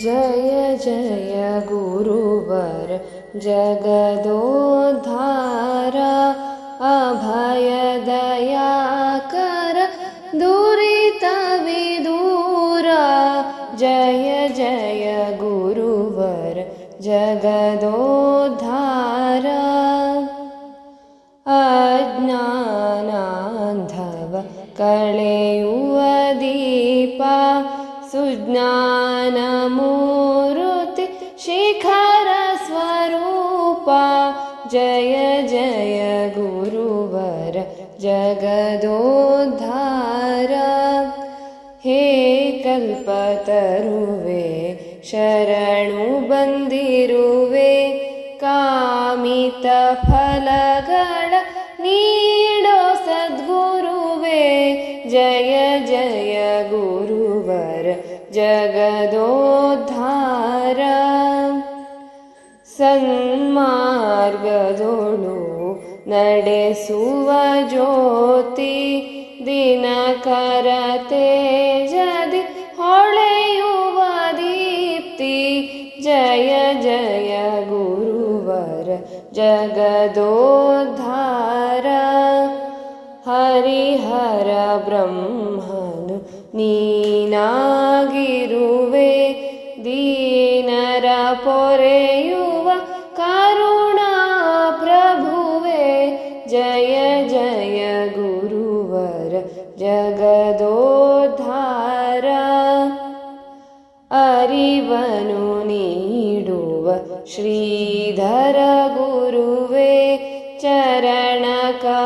जय जय गुरुवर जगदोद्धार अभय दयाकर दुरितविदूरा जय जय गुरुवर जगदोद्धार। अज्ञानान्धव कळेयुव दीपा सुज्ञानमुतिशिखरस्वरूपा जय जय गुरुवर जगदोद्धार। हे कल्पतरुवे शरणु बन्दिरुवे कामितफलगण नी ಗುರುವರ ಜಗದೋದ್ಧಾರ ಸನ್ಮಾರ್ಗದೊಳು ನಡೆಸುವ ಜ್ಯೋತಿ ದಿನಕರ ತೇಜದಿ ಹೊಳೆಯುವ ದೀಪ್ತಿ ಜಯ ಜಯ ಗುರುವರ ಜಗದೋದ್ಧಾರ हरिहर ब्रह्मनु नीनागिरुवे दीनर करुणा प्रभुवे जय जय गुरुवर जगदोद्धार अरिवनु नीडुव श्रीधर गुरुवे चरणकमलके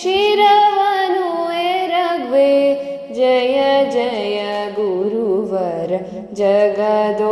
शिरहनुवे रघ्वे जय जय गुरुवर जगदोद्धार